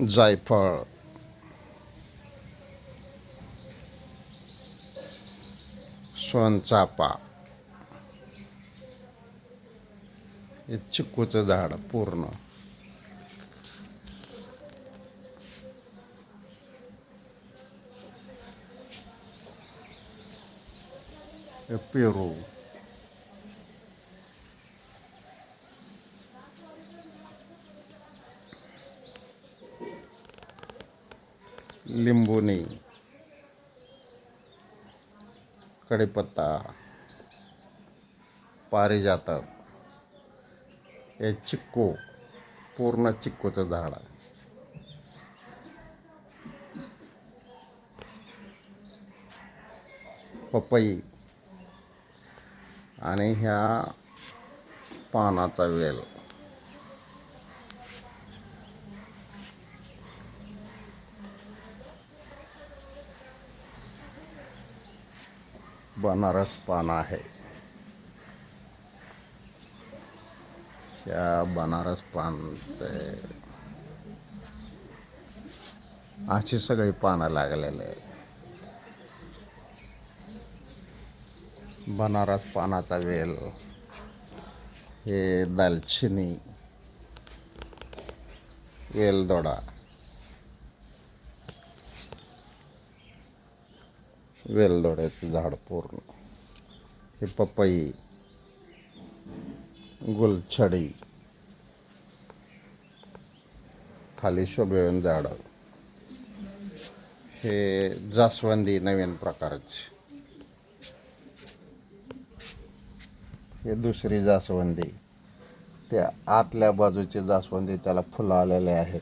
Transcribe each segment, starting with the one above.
जायफळ सोनचापा हे चिक्कूचं झाड पूर्ण. पेरू. लिंबूने कढीपत्ता पारिजातक हे चिक्कू पूर्ण चिक्कूचं झाड आहे. पपई आणि ह्या पानाचा वेल. बनारस पान आहे. या बनारस पानचे अशी सगळी पानं लागलेले बनारस पानाचा वेल हे दालचिनी वेलदोडा. वेलदोड्याचं झाड पूर्ण. हे पपई गुलछडी खाली शोभेवन झाडं. हे जास्वंदी नवीन प्रकारचे. हे दुसरी जास्वंदी. त्या आतल्या बाजूची जास्वंदी त्याला फुलं आलेले आहेत.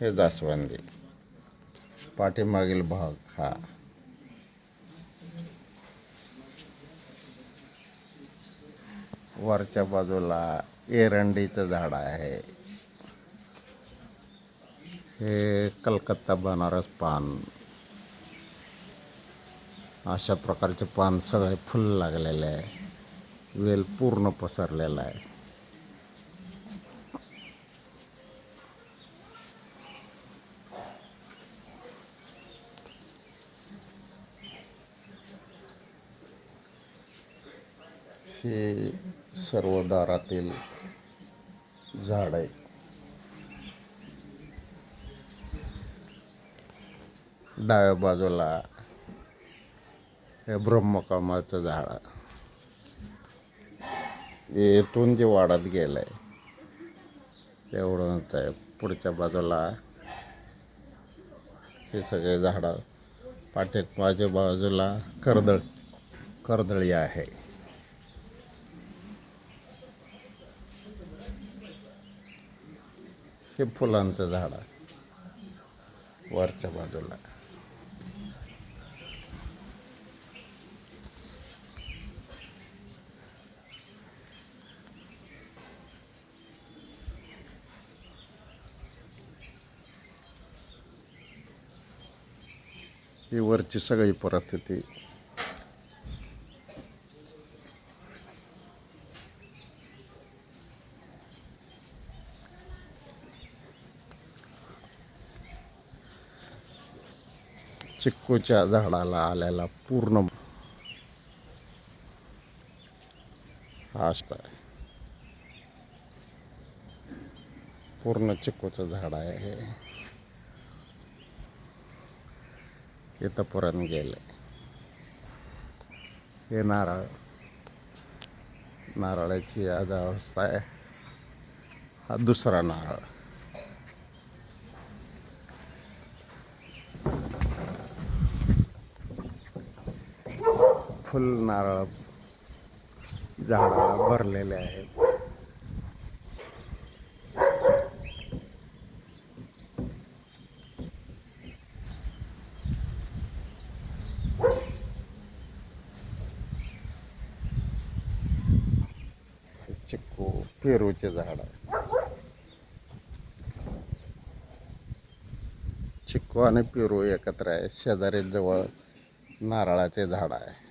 हे जास्वंदी. पाठीमागील भाग हा. वरच्या बाजूला एरंडीचं झाड आहे. हे कलकत्ता बनारस पान. अशा प्रकारचे पान सगळे फुल लागलेले आहे. वेल पूर्ण पसरलेला आहे. हे सर्व दारातील झाड आहे डाव्या बाजूला हे ब्रह्मकमाचं झाड. हे येथून जे वाढत गेलं आहे तेवढंच आहे. पुढच्या बाजूला हे सगळे झाडं पाठीत माझ्या बाजूला कर्दळ कर्दळी आहे. हे फुलांचं झाड आहे. वरच्या बाजूला. ही वरची सगळी परिस्थिती चिक्कूच्या झाडाला आलेला पूर्ण हा आहे. पूर्ण चिक्कूचं झाड आहे हे. इथंपर्यंत गेले हे नारळ. नारळाची आज अवस्था आहे. हा दुसरा नारळ. फुल नारळ झाडाला भरलेले आहेत. चिक्कू पेरूचे झाड. आहे चिक्कू आणि पेरू एकत्र आहे शेजारी जवळ नारळाचे झाड आहे.